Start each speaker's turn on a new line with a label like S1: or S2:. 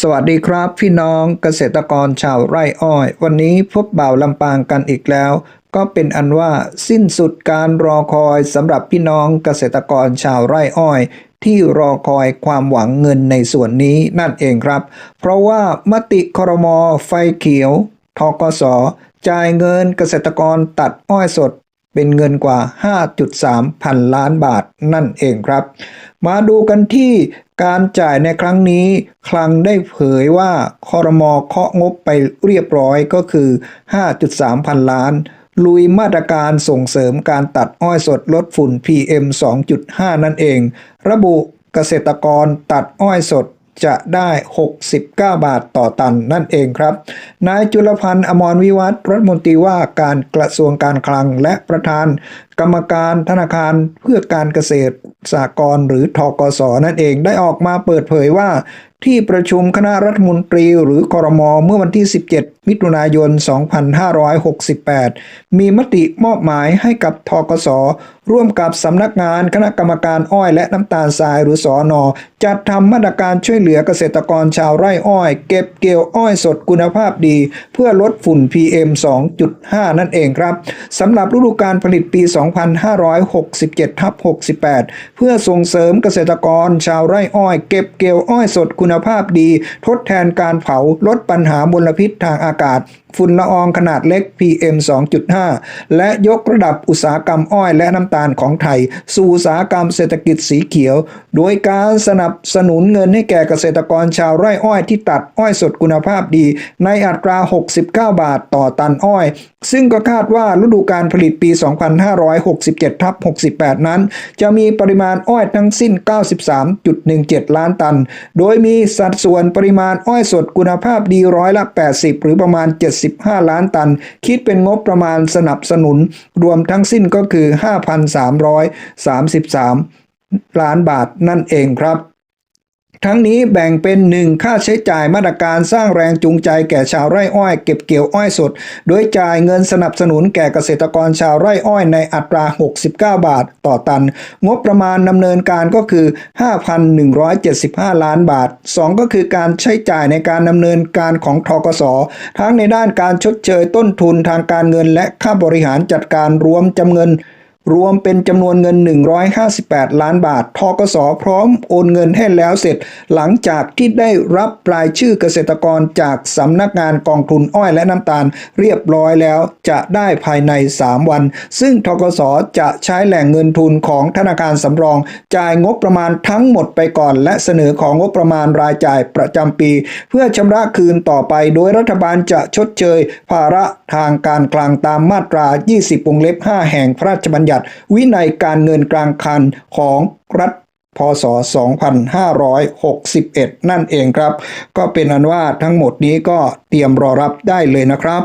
S1: สวัสดีครับพี่น้องเกษตรกรชาวไร่อ้อย วันนี้พบบ่าวลำปางกันอีกแล้ว ก็เป็นอันว่าสิ้นสุดการรอคอยสำหรับพี่น้องเกษตรกรชาวไร่อ้อย ที่รอคอยความหวังเงินในส่วนนี้นั่นเองครับ เพราะว่ามติครมไฟเขียวทกสจ่ายเงินเกษตรกรตัดอ้อยสด เป็นเงินกว่า 5.3 พันล้านบาทนั่นเองครับ มาดูกันที่การจ่ายในครั้งนี้ คลังได้เผยว่าคอรมอเคาะงบไปเรียบร้อยก็คือ 5.3 พันล้าน ลุยมาตรการส่งเสริมการตัดอ้อยสดลดฝุ่น PM 2.5 นั่นเอง ระบุเกษตรกรตัดอ้อยสด จะได้ 69 บาทต่อตันนั่นเองครับ นายจุลพันธ์อมรวิวัฒน์รัฐมนตรีว่าการกระทรวงการคลังและประธาน กรรมการธนาคารเพื่อการเกษตรสหกรณ์หรือทกสนั่นเองได้ออกมาเปิดเผยว่า ที่ประชุมคณะรัฐมนตรีหรือคอรมอเมื่อวันที่ 17 มิถุนายน 2568 มีมติมอบหมายให้กับทกส ร่วมกับสำนักงานคณะกรรมการอ้อยและน้ำตาลทรายหรือสอนอจัดทำมาตรการช่วยเหลือเกษตรกรชาวไร่อ้อย เก็บเกี่ยวอ้อยสดคุณภาพดี เพื่อลดฝุ่น PM 2.5 นั่นเองครับสำหรับฤดูกาลผลิตปี2567ทับ68 เพื่อส่งเสริมเกษตรกรชาวไร่อ้อย เก็บเกี่ยวอ้อยสดคุณภาพดี ทดแทนการเผาลดปัญหามลพิษทางอากาศ ฝุ่นละอองขนาดเล็ก PM 2.5 และยกระดับอุตสาหกรรมอ้อยและน้ำตาลของไทย สู่อุตสาหกรรมเศรษฐกิจสีเขียว โดยการสนับสนุนเงินให้แก่เกษตรกรชาวไร่อ้อยที่ตัดอ้อยสดคุณภาพดี ในอัตรา 69 บาทต่อตันอ้อย ซึ่งก็คาดว่าฤดูการผลิตปี2567ทับ68 นั้น จะมีปริมาณอ้อยทั้งสิ้น 93.17 ล้านตัน โดยมีสัดส่วนปริมาณอ้อยสดคุณภาพดีร้อยละ 80 หรือประมาณ 75 ล้านตัน คิดเป็นงบประมาณสนับสนุน รวมทั้งสิ้นก็คือ 5,333 ล้านบาทนั่นเองครับ ทั้งนี้แบ่งเป็น 1 ค่าใช้จ่ายมาตรการสร้างแรงจูงใจแก่ชาวไร่อ้อยเก็บเกี่ยวอ้อยสด โดยจ่ายเงินสนับสนุนแก่เกษตรกรชาวไร่อ้อยในอัตรา 69 บาท ต่อตัน งบประมาณดำเนินการก็คือ 5,175 ล้านบาท 2 ก็คือการใช้จ่ายในการดำเนินการของทกส ทั้งในด้านการชดเชยต้นทุนทางการเงินและค่าบริหารจัดการรวมจำเงิน รวมเป็นจำนวนเงิน 158 ล้านบาท ทกสพร้อมโอนเงินให้แล้วเสร็จ หลังจากที่ได้รับรายชื่อเกษตรกรจากสำนักงานกองทุนอ้อยและน้ำตาลเรียบร้อยแล้วจะได้ภายใน 3 วัน ซึ่งทกสจะใช้แหล่งเงินทุนของธนาคารสำรอง จ่ายงบประมาณทั้งหมดไปก่อน และเสนอของงบประมาณรายจ่ายประจำปี เพื่อชำระคืนต่อไป โดยรัฐบาลจะชดเชย ภาระทางการกลางตามมาตรา 20วงเล็บ 5 แห่งพระราชบัญญัญัติวินัยการเงินกลางคันของรัฐพศ 2561 นั่นเองครับ ก็เป็นอันว่าทั้งหมดนี้ก็เตรียมรอรับได้เลยนะครับ